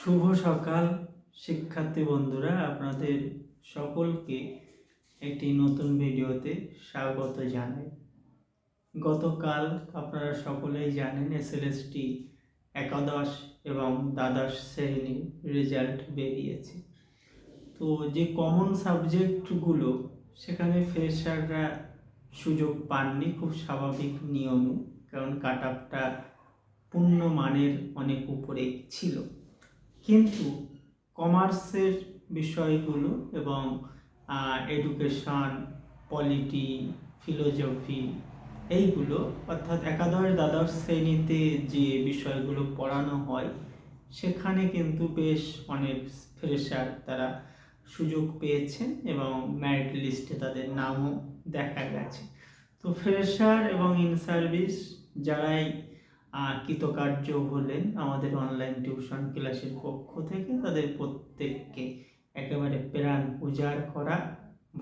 শুভ সকাল, শিক্ষার্থী বন্ধুরা। আপনাদের সকলকে একটি নতুন ভিডিওতে স্বাগত জানাই। গতকাল আপনারা সকলেই জানেন, এসএলএসটি একাদশ এবং দ্বাদশ শ্রেণির রেজাল্ট বেরিয়েছে। তো যে কমন সাবজেক্টগুলো, সেখানে ফ্রেশাররা সুযোগ পাননি, খুব স্বাভাবিক নিয়মে, কারণ কাট আপটা পূর্ণ মানের অনেক উপরে ছিল। কিন্তু কমার্সের বিষয়গুলো এবং এডুকেশন পলিটি ফিলোজফি এইগুলো, অর্থাৎ একাদশ, দ্বাদশ শ্রেণীতে যে বিষয়গুলো পড়ানো হয়, সেখানে কিন্তু বেশ অনেক ফ্রেশার তারা সুযোগ পেয়েছেন এবং ম্যারিট লিস্টে তাদের নামও দেখা গেছে। তো ফ্রেশার এবং ইন সার্ভিস যারাই কৃতকার্য হলেন আমাদের অনলাইন টিউশন ক্লাসের পক্ষ থেকে তাদের প্রত্যেককে একেবারে প্রাণ উজাড় করা,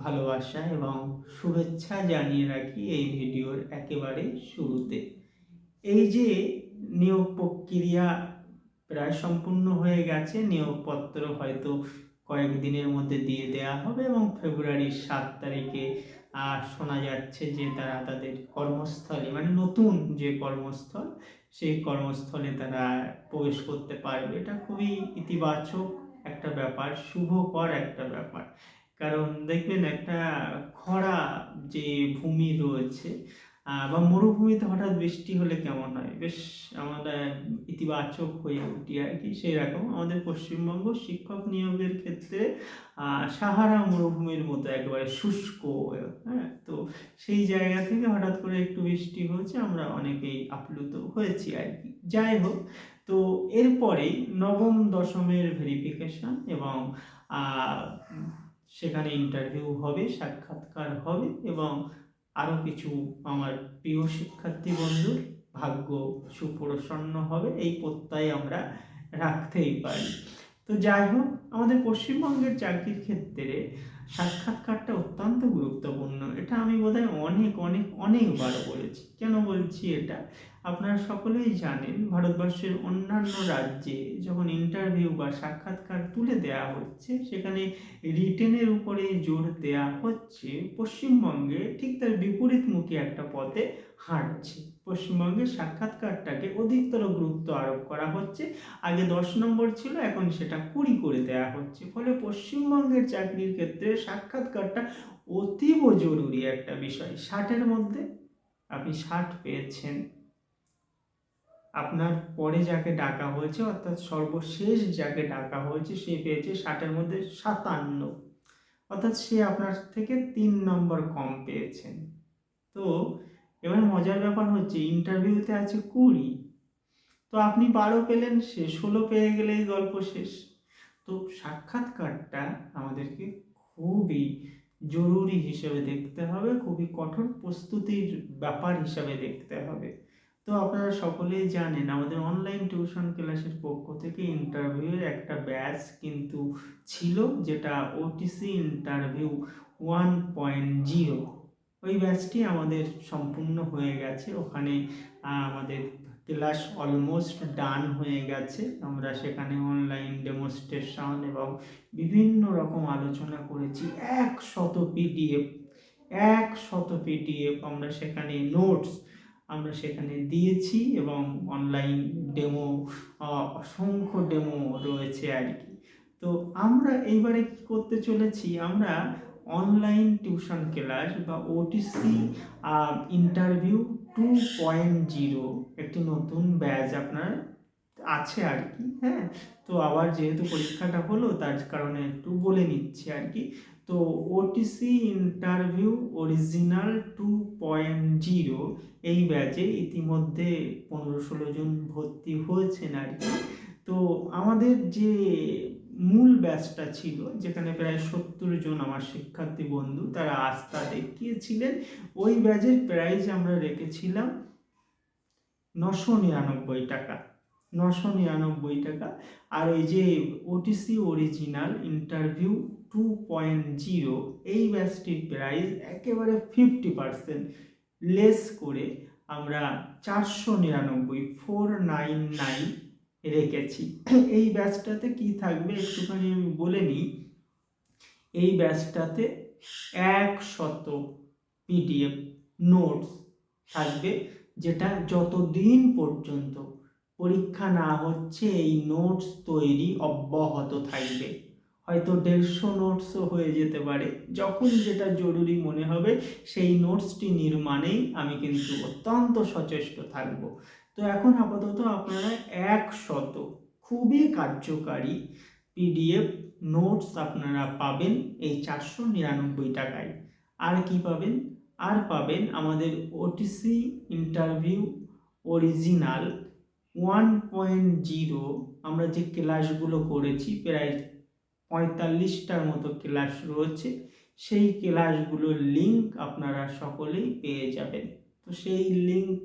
ভালোবাসা এবং শুভেচ্ছা জানিয়ে রাখি এই ভিডিওর একেবারে শুরুতে। এই যে নিয়োগ প্রক্রিয়া প্রায় সম্পূর্ণ হয়ে গেছে, নিয়োগপত্র হয়তো কয়েকদিনের মধ্যে দিয়ে দেওয়া হবে এবং ফেব্রুয়ারির সাত তারিখে আর শোনা যাচ্ছে যে তারা তাদের কর্মস্থলে মানে নতুন যে কর্মস্থল সেই কর্মস্থলে তারা প্রবেশ করতে পারবে। এটা খুবই ইতিবাচক একটা ব্যাপার, শুভকর একটা ব্যাপার। কারণ দেখবেন একটা খরা যে ভূমি রয়েছে বা মরুভূমিতে হঠাৎ বৃষ্টি হলে কেমন হয়? বেশ আমরা ইতিবাচক হয়ে উঠি আর কি সেই রকম আমাদের পশ্চিমবঙ্গ শিক্ষক নিয়োগের ক্ষেত্রে সাহারা মরুভূমির মতো একেবারে শুষ্ক হ্যাঁ তো সেই জায়গা থেকে হঠাৎ করে একটু বৃষ্টি হয়েছে, আমরা অনেকেই আপ্লুত হয়েছি আর কি। যাই হোক, তো এরপরেই নবম দশমের ভেরিফিকেশন এবং সেখানে ইন্টারভিউ হবে, সাক্ষাৎকার হবে এবং আরও কিছু আমার প্রিয় শিক্ষার্থী বন্ধুর ভাগ্য সুপ্রসন্ন হবে, এই প্রত্যয় আমরা রাখতেই পারি। তো যাই হোক, আমাদের পশ্চিমবঙ্গের চাকরির ক্ষেত্রে সাক্ষাৎকারটা অত্যন্ত গুরুত্বপূর্ণ। এটা আমি বোধহয় অনেক অনেক, অনেকবার বলেছি। কেন বলছি এটা? আপনারা সকলেই জানেন, ভারতবর্ষের অন্যান্য রাজ্যে যখন ইন্টারভিউ বা সাক্ষাৎকার তুলে দেওয়া হচ্ছে, সেখানে রিটেনের উপরে জোর দেওয়া হচ্ছে, পশ্চিমবঙ্গে ঠিক তার বিপরীতমুখী একটা পথে হাঁটছে। পশ্চিমবঙ্গের সাক্ষাৎকারটাকে অধিকতর গুরুত্ব আরোপ করা হচ্ছে। আগে দশ নম্বর ছিল, এখন সেটা কুড়ি করে দেওয়া হচ্ছে। ফলে পশ্চিমবঙ্গের চাকরির ক্ষেত্রে সাক্ষাৎকারটা অতীব জরুরি একটা বিষয়। ষাটের মধ্যে আপনি ষাট পেয়েছেন। আপনার পরে যাকে ডাকা হয়েছে, অর্থাৎ সর্বশেষ যাকে ডাকা হয়েছে, সে পেয়েছে ষাটের মধ্যে সাতান্ন। অর্থাৎ সে আপনার থেকে তিন নম্বর কম পেয়েছেন। তো এবার মজার ব্যাপার হচ্ছে ইন্টারভিউতে আছে কুড়ি। তো আপনি বারো পেলেন সে ষোলো পেয়ে গেলেই গল্প শেষ। তো সাক্ষাৎকারটা আমাদেরকে খুবই জরুরি হিসেবে দেখতে হবে, খুবই কঠোর প্রস্তুতির ব্যাপার হিসাবে দেখতে হবে। তো আপনারা সকলেই জানেন, আমাদের অনলাইন টিউশন ক্লাসের পক্ষ থেকে ইন্টারভিউয়ের একটা ব্যাচ কিন্তু ছিল, যেটা OTC interview one point zero ওই ব্যাচটি আমাদের সম্পূর্ণ হয়ে গেছে। ওখানে আমাদের ক্লাস অলমোস্ট ডান হয়ে গেছে। আমরা সেখানে অনলাইন ডেমনস্ট্রেশন এবং বিভিন্ন রকম আলোচনা করেছি। এক শত পিডিএফ এক শত পিডিএফ আমরা সেখানে নোটস আমরা সেখানে দিয়েছি এবং অনলাইন ডেমো অসংখ্য ডেমো রয়েছে আর কি। তো আমরা এইবারে কী করতে চলেছি? আমরা অনলাইন টিউশন ক্লাস বা OTC interview two point zero একটি নতুন ব্যাচ আপনার আছে আর কি হ্যাঁ? তো আবার যেহেতু পরীক্ষাটা হলো, তার কারণে একটু বলে নিচ্ছি আর কি। তো OTC interview original two point zero এই ব্যাচে ইতিমধ্যে পনেরো ষোলো জন ভর্তি হয়েছেন আর কি। তো আমাদের যে মূল ব্যাচটা ছিল, যেখানে প্রায় সত্তর জন আমার শিক্ষার্থী বন্ধু তারা আস্থা দেখিয়েছিলেন। ওই ব্যাচের প্রাইস আমরা রেখেছিলাম নশো নিরানব্বই টাকা, নশো নিরানব্বই টাকা। আর ওই যে OTC original interview two point zero এই ব্যাচটির প্রাইস একেবারে ফিফটি পার্সেন্ট লেস করে আমরা চারশো নিরানব্বই ফোর নাইন নাইন রেখেছি। এই ব্যাচটাতে কি থাকবে একটুখানি আমি বলে নিই। এই ব্যাচটাতে একশত পিডিএফ নোটস থাকবে, যেটা যতদিন পর্যন্ত পরীক্ষা না হচ্ছে, এই নোটস তৈরি অব্যাহত থাকবে। হয়তো দেড়শো নোটসও হয়ে যেতে পারে। যখন যেটা জরুরি মনে হবে, সেই নোটসটি নির্মাণেই আমি কিন্তু অত্যন্ত সচেষ্ট থাকব। তো এখন আপাতত আপনারা একশত খুবই কার্যকারী পিডিএফ নোটস আপনারা পাবেন এই চারশো নিরানব্বই টাকায়। আর কি পাবেন? আর পাবেন আমাদের OTC interview original one point zero আমরা যে ক্লাসগুলো করেছি প্রায় পঁয়তাল্লিশটার মতো ক্লাস রয়েছে, সেই ক্লাসগুলোর লিঙ্ক আপনারা সকলেই পেয়ে যাবেন। তো সেই লিঙ্ক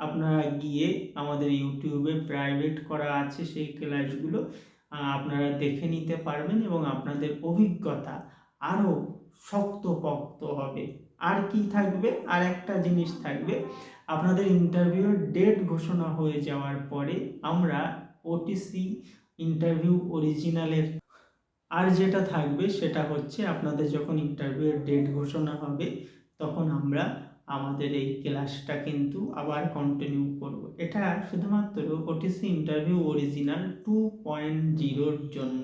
আপনারা গিয়ে আমাদের ইউটিউবে প্রাইভেট করা আছে সেই ক্লাসগুলো আপনারা দেখে নিতে পারবেন এবং আপনাদের অভিজ্ঞতা আরও শক্তপোক্ত হবে। আর কি থাকবে? আর একটা জিনিস থাকবে, আপনাদের ইন্টারভিউর ডেট ঘোষণা হয়ে যাওয়ার পরে আমরা ওটিসি ইন্টারভিউ অরিজিনালের আর যেটা থাকবে সেটা হচ্ছে আপনাদের যখন ইন্টারভিউয়ের ডেট ঘোষণা হবে, তখন আমরা আমাদের এই ক্লাসটা কিন্তু আবার কন্টিনিউ করব। এটা শুধুমাত্র OTC interview original two point জিরোর জন্য।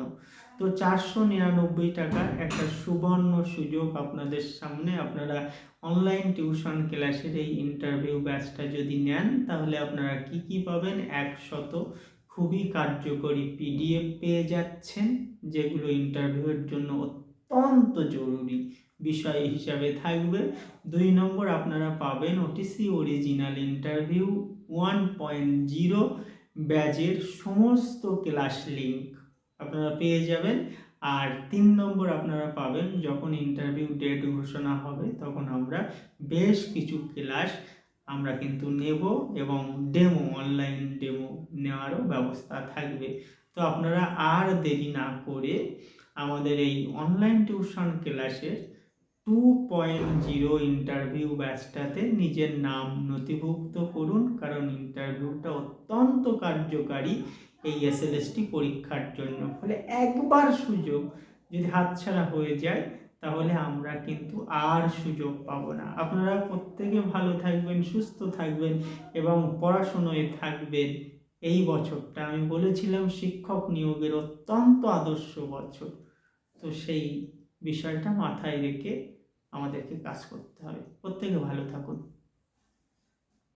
তো চারশো নিরানব্বই টাকার একটা সুবর্ণ সুযোগ আপনাদের সামনে। আপনারা অনলাইন টিউশন ক্লাসের এই ইন্টারভিউ ব্যাচটা যদি নেন, তাহলে আপনারা কি কি পাবেন? একশত খুবই কার্যকরী পিডিএফ পেয়ে যাচ্ছেন, যেগুলো ইন্টারভিউয়ের জন্য অত্যন্ত জরুরি। বিষয় হিসাবে থাকবে। দুই নম্বর আপনারা পাবেন OTC original interview one point zero ব্যাচের সমস্ত ক্লাস লিঙ্ক আপনারা পেয়ে যাবেন। আর তিন নম্বর আপনারা পাবেন যখন ইন্টারভিউ ডেট ঘোষণা হবে তখন আমরা বেশ কিছু ক্লাস আমরা কিন্তু নেব এবং ডেমো অনলাইন ডেমো নেওয়ারও ব্যবস্থা থাকবে। তো আপনারা আর দেরি না করে আমাদের এই অনলাইন টিউশন ক্লাসের টু পয়েন্ট জিরো ইন্টারভিউ ব্যাচটাতে নিজের নাম নথিভুক্ত করুন, কারণ ইন্টারভিউটা অত্যন্ত কার্যকারী এই এসএলএসটি পরীক্ষার জন্য। ফলে একবার সুযোগ যদি হাতছাড়া হয়ে যায়, তাহলে আমরা কিন্তু আর সুযোগ পাবো না। আপনারা প্রত্যেকে ভালো থাকবেন, সুস্থ থাকবেন এবং পড়াশুনোয় থাকবেন। এই বছরটা আমি বলেছিলাম, শিক্ষক নিয়োগের অত্যন্ত আদর্শ বছর। তো সেই বিষয়টা মাথায় রেখে আমাদেরকে কাজ করতে হবে। প্রত্যেকে ভালো থাকুন।